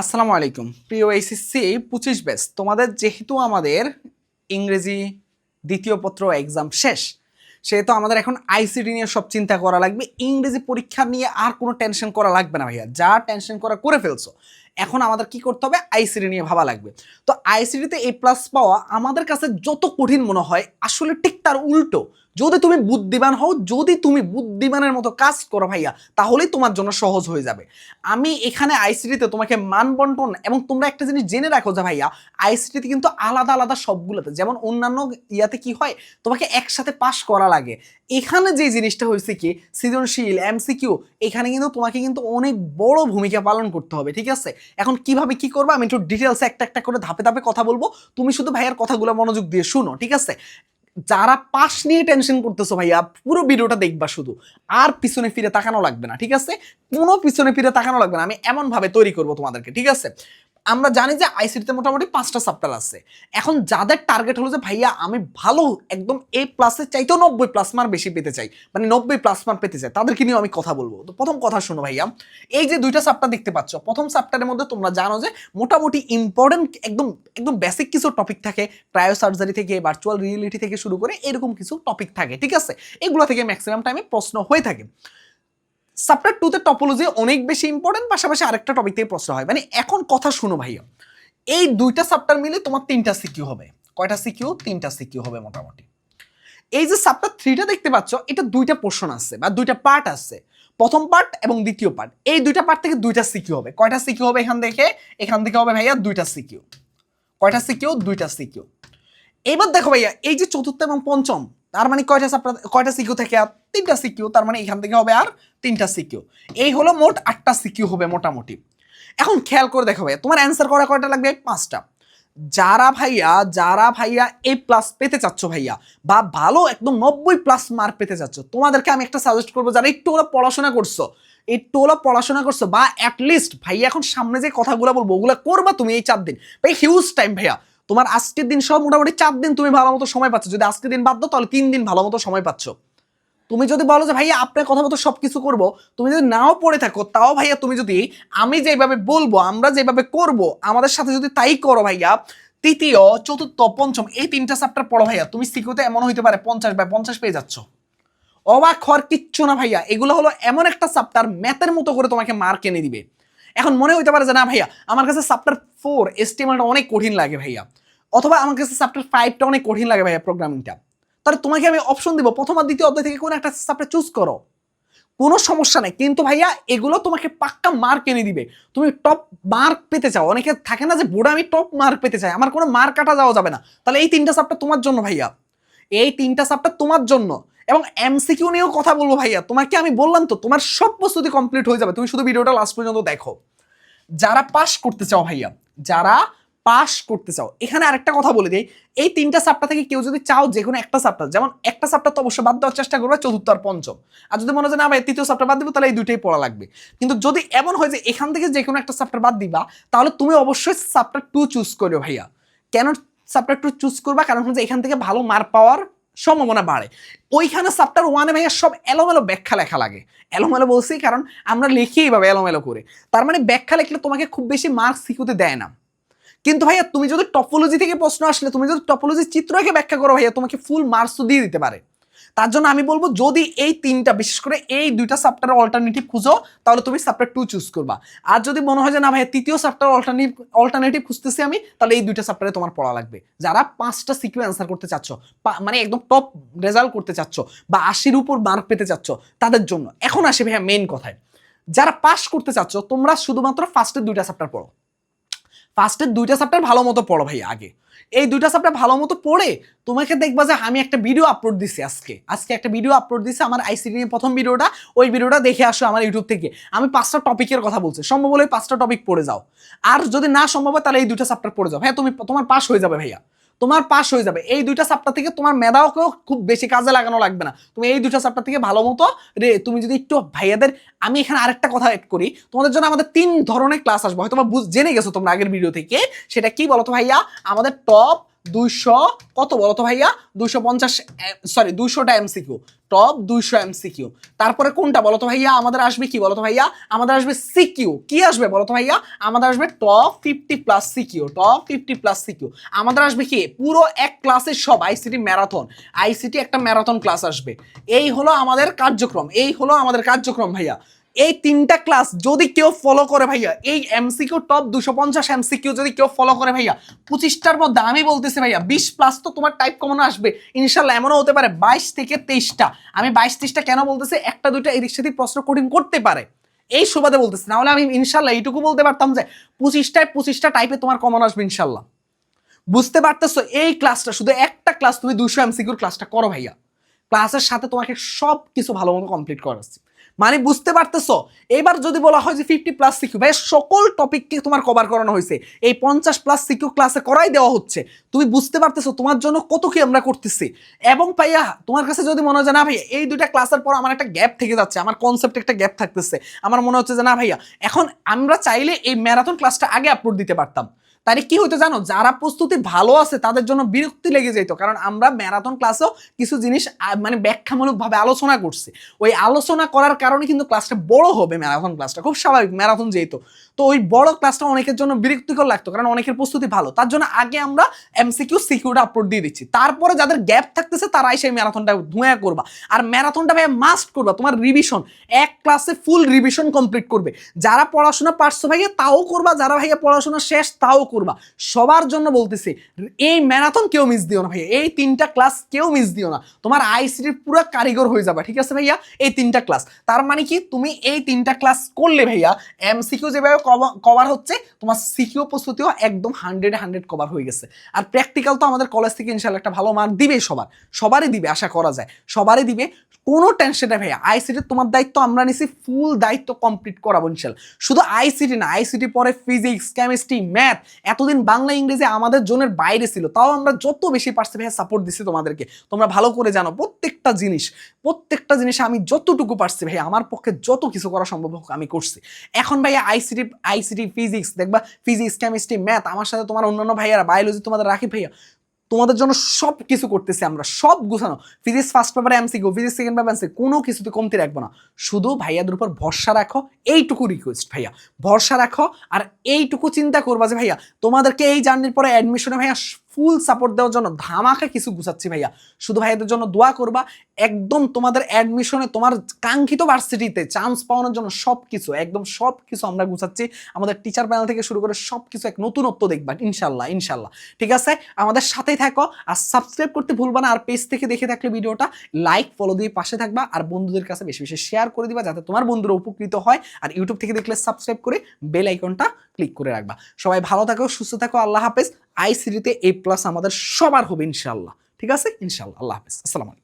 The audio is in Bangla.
আসসালামু আলাইকুম। প্রিয় এইচএসসি পঁচিশ ব্যাচ তোমাদের যেহেতু আমাদের ইংরেজি দ্বিতীয় পত্র এক্সাম শেষ, সেহেতু আমাদের এখন আইসিডি নিয়ে সব চিন্তা করা লাগবে। ইংরেজি পরীক্ষা নিয়ে আর কোনো টেনশন করা লাগবে না ভাইয়া। যা টেনশন করা করে ফেলছো। এখন আমাদের কি করতে হবে? আইসিডি নিয়ে ভাবা লাগবে। তো আইসিডিতে এ প্লাস পাওয়া আমাদের কাছে যত কঠিন মনে হয়, আসলে ঠিক তার উল্টো। যদি তুমি বুদ্ধিমান হও, যদি তুমি বুদ্ধিমানের মতো কাজ করো ভাইয়া, তাহলেই তোমার জন্য সহজ হয়ে যাবে। আমি এখানে আইসিটিতে তোমাকে মান বন্টন এবং তোমরা একটা জিনিস জেনে রাখো যে ভাইয়া আইসিটিতে কিন্তু আলাদা আলাদা সবগুলোতে, যেমন অন্যান্য ইয়াতে কি হয়, তোমাকে একসাথে পাস করা লাগে। এখানে যে জিনিসটা হয়েছে কি, সৃজনশীল এমসিকিউ এখানে কিন্তু তোমাকে কিন্তু অনেক বড় ভূমিকা পালন করতে হবে, ঠিক আছে? এখন কীভাবে কি করবে? আমি একটু ডিটেলসে একটা একটা করে ধাপে ধাপে কথা বলব। তুমি শুধু ভাইয়ার কথাগুলো মনোযোগ দিয়ে শুনো, ঠিক আছে? যারা পাশ নিয়ে টেনশন করতেছো ভাইয়া, পুরো ভিডিওটা দেখবা শুধু। আর পিছনে ফিরে তাকানো লাগবে না, ঠিক আছে? কোনো পিছনে ফিরে তাকানো লাগবে না। আমি এমন ভাবে তৈরি করব তোমাদেরকে, ঠিক আছে? আমরা জানি যে আইসিটিতে মোটামুটি পাঁচটা সাপ্টার আছে। এখন যাদের টার্গেট হলো যে, ভাইয়া, আমি ভালো একদম এ প্লাসের চাইতেও নব্বই প্লাস মার্ক বেশি পেতে চাই। মানে নব্বই প্লাস মার্ক পেতে চাই, তাদেরকে নিয়ে আমি কথা বলব। তো প্রথম কথা শোনো ভাইয়া, এই যে দুইটা সাপ্টার দেখতে পাচ্ছ, প্রথম সাপ্টারের মধ্যে তোমরা জানো যে, মোটামুটি ইম্পর্টেন্ট একদম একদম বেসিক কিছু টপিক থাকে ক্রায়ো সার্জারি থেকে ভার্চুয়াল রিয়েলিটি থেকে শুরু করে এরকম কিছু টপিক থাকে, ঠিক আছে? এগুলো থেকে ম্যাক্সিমাম টাইমে প্রশ্ন হয়ে থাকে। সাপ্টার টুতে টপোলজি অনেক বেশি ইম্পর্টেন্ট পাশাপাশি আরেকটা টপিক থেকে প্রশ্ন হয়। মানে এখন কথা শুনো ভাইয়া। এই দুইটা সাপ্টার মিলে তোমার তিনটা সিকিউ হবে। কয়টা সিকিউ তিনটা সিকিউ হবে মোটামুটি। এই যে সাপ্টার থ্রিটা দেখতে পাচ্ছ, এটা দুইটা পোর্শন আছে বা দুইটা পার্ট আছে। প্রথম পার্ট এবং দ্বিতীয় পার্ট এই দুইটা পার্ট থেকে দুইটা সিকিউ হবে। কয়টা সিকিউ হবে এখান থেকে? এখান থেকে হবে ভাইয়া দুইটা সিকিউ কয়টা সিকিউ দুইটা সিকিউ এবার দেখো ভাইয়া, এই যে চতুর্থ এবং পঞ্চম তার মানে কয়টা সাপ্টার কয়টা সিকিউ থেকে? আর তিনটা সিকিউ তার মানে এখান থেকে হবে আর তিনটা সিকিউ এই হলো মোট আটটা সিকিউ হবে মোটামুটি। এখন খেয়াল করে দেখো ভাইয়া, তোমার অ্যান্সার করা কয়টা লাগবে? পাঁচটা। যারা ভাইয়া যারা ভাইয়া এ প্লাস পেতে চাচ্ছ ভাইয়া, বা ভালো একদম নব্বই প্লাস মার্ক পেতে চাচ্ছ, তোমাদেরকে আমি একটা সাজেস্ট করব, যারা একটু ওরা পড়াশোনা করছ, একটু ওরা পড়াশোনা করছ, বা অ্যাটলিস্ট ভাইয়া এখন সামনে যে কথাগুলো বলব, ওগুলো করবা তুমি এই চার দিন। ভাই হিউজ টাইম ভাইয়া। তোমার আজকের দিন সব মোটামুটি চার দিন তুমি ভালো মতো সময় পাচ্ছ। যদি আজকের দিন বাদ দাও, তাহলে তিন দিন ভালো মতো সময় পাচ্ছ। তুমি যদি বলো যে, ভাইয়া, আপনার কথা মতো সব কিছু করব। তুমি যদি নাও পড়ে থাকো, তাও ভাইয়া তুমি যদি আমি যেভাবে বলব, আমরা যেভাবে করব, আমাদের সাথে যদি তাই করো ভাইয়া, তৃতীয়, চতুর্থ, পঞ্চম, এই তিনটা চ্যাপ্টার পড়ো ভাইয়া। তুমি সিকিউতে এমন হইতে পারে, পঞ্চাশ বা পঞ্চাশ পেয়ে যাচ্ছ। অবাক হওয়ার কিচ্ছু না ভাইয়া। এগুলো হলো এমন একটা চ্যাপ্টার ম্যাথের মতো করে তোমাকে মার্ক এনে দিবে। এখন মনে হইতে পারে যে না ভাইয়া, আমার কাছে চ্যাপ্টার ফোর এস্টিমেলটা অনেক কঠিন লাগে ভাইয়া। অথবা আমার কাছে চ্যাপ্টার ফাইভটা অনেক কঠিন লাগে ভাইয়া প্রোগ্রামিংটা তাহলে তোমাকে আমি অপশন দিব, প্রথম আর দ্বিতীয় অধ্যায় থেকে কোনো একটা চ্যাপ্টার চুজ করো। কোনো সমস্যা নেই, কিন্তু ভাইয়া এগুলো তোমাকে পাক্কা মার্ক এনে দিবে। তুমি টপ মার্ক পেতে চাও। অনেকে থাকে না যে বোর্ডে আমি টপ মার্ক পেতে চাই, আমার কোনো মার্ক কাটা যাওয়া যাবে না। তাহলে এই তিনটা চ্যাপ্টার তোমার জন্য ভাইয়া। এই তিনটা চ্যাপ্টার তোমার জন্য। এবং এমসিকিউ নিয়েও কথা বলব ভাইয়া। তোমাকে আমি বললাম তো, তোমার সব প্রস্তুতি কমপ্লিট হয়ে যাবে। তুমি শুধু ভিডিওটা লাস্ট পর্যন্ত দেখো। যারা পাস করতে চাও ভাইয়া, যারা পাস করতে চাও, এখানে আরেকটা কথা বলে দিই। এই তিনটা সাপটা থেকে কেউ যদি চাও যে কোনো একটা সাপটা যেমন একটা সাপটা তো অবশ্যই বাদ দেওয়ার চেষ্টা করবে, চতুর্থ আর পঞ্চম। আর যদি মনে হয় না ভাই তৃতীয় সাপটা বাদ দিব, তাহলে এই দুইটাই পড়া লাগবে। কিন্তু যদি এমন হয় যে এখান থেকে যে কোনো একটা সাপটার বাদ দিবা, তাহলে তুমি অবশ্যই সাপটার টু চুজ করো ভাইয়া। কেন সাপটার টু চুজ করবা? কারণ হচ্ছে এখান থেকে ভালো মার্ক পাওয়ার সম্ভাবনা বাড়ে। ওইখানে চাপ্টার ওয়ানে ভাইয়া সব এলোমেলো ব্যাখ্যা লেখা লাগে। এলোমেলো বলছি কারণ আমরা লিখি এইভাবে এলোমেলো করে। তার মানে ব্যাখ্যা লিখলে তোমাকে খুব বেশি মার্কস শিখতে দেয় না। কিন্তু ভাইয়া তুমি যদি টপোলজি থেকে প্রশ্ন আসলে, তুমি যদি টপোলজির চিত্রকে ব্যাখ্যা করো ভাইয়া, তোমাকে ফুল মার্কস দিয়ে দিতে পারে। তার জন্য আমি বলব, যদি এই তিনটা, বিশেষ করে এই দুইটা সাপ্টারের অল্টারনেটিভ খুঁজো, তাহলে তুমি সাপ্টার টু চুজ করবা। আর যদি মনে হয় যে, না ভাইয়া তৃতীয় সাপ্টার অল্টারনেটিভ অল্টারনেটিভ খুঁজতেছি আমি তাহলে এই দুইটা সাপ্টারে তোমার পড়া লাগবে। যারা পাঁচটা সিকিউ অ্যান্সার করতে চাচ্ছ মানে একদম টপ রেজাল্ট করতে চাচ্ছ, বা আশির উপর মার্ক পেতে চাচ্ছ, তাদের জন্য। এখন আসে ভাইয়া মেন কথায়। যারা পাস করতে চাচ্ছ, তোমরা শুধুমাত্র ফার্স্টের দুইটা চ্যাপ্টার পড়ো। ফার্স্টের দুইটা চ্যাপ্টার ভালো মতো পড়ো ভাই, আগে। এই দুইটা চ্যাপ্টার ভালো মতো পড়ে তোমাকে দেখবা যে আমি একটা ভিডিও আপলোড দিছি আজকে। আজকে একটা ভিডিও আপলোড দিছি, আমার আইসিডি নিয়ে প্রথম ভিডিওটা ওই ভিডিওটা দেখে আসো আমার ইউটিউব থেকে। আমি পাঁচটা টপিকের কথা বলছি সম্ভব হলে পাঁচটা টপিক পড়ে যাও। আর যদি না সম্ভব হয়, তাহলে এই দুইটা চ্যাপ্টার পড়ে যাও। হ্যাঁ তুমি তোমার পাস হয়ে যাবে ভাইয়া। তোমার পাশ হয়ে যাবে। এই দুইটা চ্যাপ্টার থেকে তোমার মেধাওকেও খুব বেশি কাজে লাগানো লাগবে না। তুমি এই দুইটা চ্যাপ্টার থেকে ভালো মতো রে, তুমি যদি একটু ভাইয়াদের, আমি এখানে আরেকটা কথা এড করি। তোমাদের জন্য আমাদের তিন ধরনের ক্লাস আসব। হয়তো বুঝ- জেনে গেছো তোমরা আগের ভিডিও থেকে। সেটা কি বলো তো ভাইয়া? আমাদের টপ দুইশো কত বলো তো ভাইয়া? দুইশো পঞ্চাশ সরি দুইশোটা এমসিকিউ টপ দুইশো এমসিকিউ তারপরে কোনটা বলো তো ভাইয়া? আমাদের আসবে কি বলো তো ভাইয়া? আমাদের আসবে সিকিউ কি আসবে বলো তো ভাইয়া? আমাদের আসবে top fifty plus CQ top fifty plus CQ আমাদের আসবে কি? পুরো এক ক্লাসের সব আইসিটি ম্যারাথন আইসিটি একটা ম্যারাথন ক্লাস আসবে। এই হলো আমাদের কার্যক্রম। এই হলো আমাদের কার্যক্রম ভাইয়া। এই তিনটা ক্লাস যদি কেউ ফলো করে ভাইয়া, এই এমসিকিউ টপ দুশো পঞ্চাশ এমসিকিউ যদি কেউ ফলো করে ভাইয়া, পঁচিশটার মধ্যে আমি বলতেছি ভাইয়া, বিশ প্লাস তো তোমার টাইপ কমন আসবে। ইনশাল্লাহ এমনও হতে পারে বাইশ থেকে তেইশটা। আমি বাইশ, তেইশটা কেন বলতেছি? একটা, দুইটা এদিক সাথে প্রশ্ন কঠিন করতে পারে। এই সুবাদে বলতেছি, নাহলে আমি ইনশাল্লাহ এইটুকু বলতে পারতাম যে পঁচিশটায় পঁচিশটা টাইপে তোমার কমন আসবে ইনশাল্লাহ বুঝতে পারতেছো, এই ক্লাসটা শুধু একটা ক্লাস তুমি দুশো এমসিকিউর ক্লাসটা করো ভাইয়া। ক্লাসের সাথে তোমাকে সব কিছু ভালো মতো কমপ্লিট করাচ্ছি। মানে বুঝতে পারতেছো? এবার যদি বলা হয় যে ফিফটি প্লাস সিকিউ ভাই সকল টপিককে তোমার কভার করানো হয়েছে, এই পঞ্চাশ প্লাস সিকিউ ক্লাসে করাই দেওয়া হচ্ছে, তুমি বুঝতে পারতেছো তোমার জন্য কত কি আমরা করতেছি? এবং ভাইয়া, তোমার কাছে যদি মনে হয় না ভাইয়া, এই দুইটা ক্লাসের পর আমার একটা গ্যাপ থেকে যাচ্ছে, আমার কনসেপ্ট একটা গ্যাপ থাকতেছে, আমার মনে হচ্ছে যে না ভাইয়া, এখন আমরা চাইলে এই ম্যারাথন ক্লাসটা আগে আপলোড দিতে পারতাম। তাহলে কি হতো জানো? যারা প্রস্তুতি ভালো আছে, তাদের জন্য বিরক্তি লেগে যেত কারণ আমরা ম্যারাথন ক্লাসেও কিছু জিনিস মানে ব্যাখ্যামূলকভাবে আলোচনা করছি। ওই আলোচনা করার কারণে কিন্তু ক্লাসটা বড় হবে ম্যারাথন ক্লাসটা। খুব স্বাভাবিক ম্যারাথন যেহেতু। তো ওই বড় ক্লাসটা অনেকের জন্য বিরক্তিকর লাগতো, কারণ অনেকের প্রস্তুতি ভালো। তার জন্য আগে আমরা এমসিকিউ, সিকিউটা আপলোড দিয়ে দিচ্ছি। তারপরে যাদের গ্যাপ থাকতেছে, তারাই সেই ম্যারাথনটা ধুঁয়া করবা। আর ম্যারাথনটা ভাই মাস্ট করবা। তোমার রিভিশন এক ক্লাসে ফুল রিভিশন কমপ্লিট করবে। যারা পড়াশোনা পারছ ভাইয়া, তাও করবা। যারা ভাইয়া পড়াশোনা শেষ, তাও করবা। সবার জন্য বলতেছি, এই ম্যারাথন কেউ মিস দিও না ভাইয়া, এই তিনটা ক্লাস কেউ মিস দিও না। তোমার আইসিটির পুরো কারিগর হয়ে যাবে, ঠিক আছে ভাইয়া? এই তিনটা ক্লাস তার মানে কি? তুমি এই তিনটা ক্লাস করলে ভাইয়া এমসিকিউ যেভাবে কভার হচ্ছে, তোমার সিকিউ প্রস্তুতিও একদম হান্ড্রেড হান্ড্রেড কভার হয়ে গেছে। আর প্র্যাকটিক্যাল তো আমাদের কলেজ থেকে ইনশাল্লাহ একটা ভালো মার্ক দিবে সবার। সবারই দিবে, আশা করা যায়। সবারই দিবে, কোনো টেনশন নেই ভাইয়া। আইসিটি তোমার দায়িত্ব আমরা নিছি ফুল দায়িত্ব কমপ্লিট করাবো ইনশাল্লাহ শুধু আইসিটি না আইসিটি পরে ফিজিক্স কেমিস্ট্রি ম্যাথ এতদিন বাংলা ইংরেজি আমাদের জোনের বাইরে ছিল, তাও আমরা যত বেশি পারছি ভাইয়া সাপোর্ট দিছি তোমাদেরকে, তোমরা ভালো করে জানো প্রত্যেকটা জিনিস প্রত্যেকটা জিনিস আমি যতটুকু পারছি ভাই আমার পক্ষে যত কিছু করা সম্ভব হোক আমি করছি। এখন ভাইয়া আইসিটি আইসিটি ফিজিক্স দেখবা ফিজিক্স কেমিস্ট্রি ম্যাথ আমার সাথে তোমার অন্যান্য ভাইয়ারা বায়োলজি তোমাদের রাখি ভাইয়া তোমাদের জন্য সব কিছু করতেছি আমরা, সব গুছানো। ফিজিক্স ফার্স্ট পেপারে MCQ physics second paper MC কোনো কিছুতে কমতি রাখব না। শুধু ভাইয়াদের উপর ভরসা রাখো, এইটুকু রিকোয়েস্ট ভাইয়া। ভরসা রাখো আর এইটুকু চিন্তা করবা যে ভাইয়া, তোমাদেরকে এই জার্নির পরে অ্যাডমিশনে ভাইয়া ফুল সাপোর্ট দেওয়ার জন্য ধামাকা কিছু গুছাচ্ছি ভাইয়া। শুধু ভাইয়াদের জন্য দোয়া করবা, একদম তোমাদের অ্যাডমিশনে তোমার কাঙ্ক্ষিত ভার্সিটিতে চান্স পাওয়ানোর জন্য সব কিছু একদম সব কিছু আমরা গুছাচ্ছি। আমাদের টিচার প্যানেল থেকে শুরু করে সব কিছু এক নতুনত্ব দেখবা ইনশাল্লাহ ইনশাল্লাহ ঠিক আছে? আমাদের সাথেই থাকো আর সাবস্ক্রাইব করতে ভুলবা না, আর পেজ থেকে দেখে থাকলে ভিডিওটা লাইক ফলো দিয়ে পাশে থাকবা, আর বন্ধুদের কাছে বেশি বেশি শেয়ার করে দিবা যাতে তোমার বন্ধুরা উপকৃত হয়, আর ইউটিউব থেকে দেখলে সাবস্ক্রাইব করে বেল আইকনটা ক্লিক করে রাখবা। সবাই ভালো থাকো, সুস্থ থাকো, আল্লাহ হাফেজ। আইসিডিতে এ প্লাস আমাদের সবার হবে ইনশাল্লাহ ঠিক আছে? ইনশাল্লাহ আল্লাহ হাফিজ। আসসালামু আলাইকুম।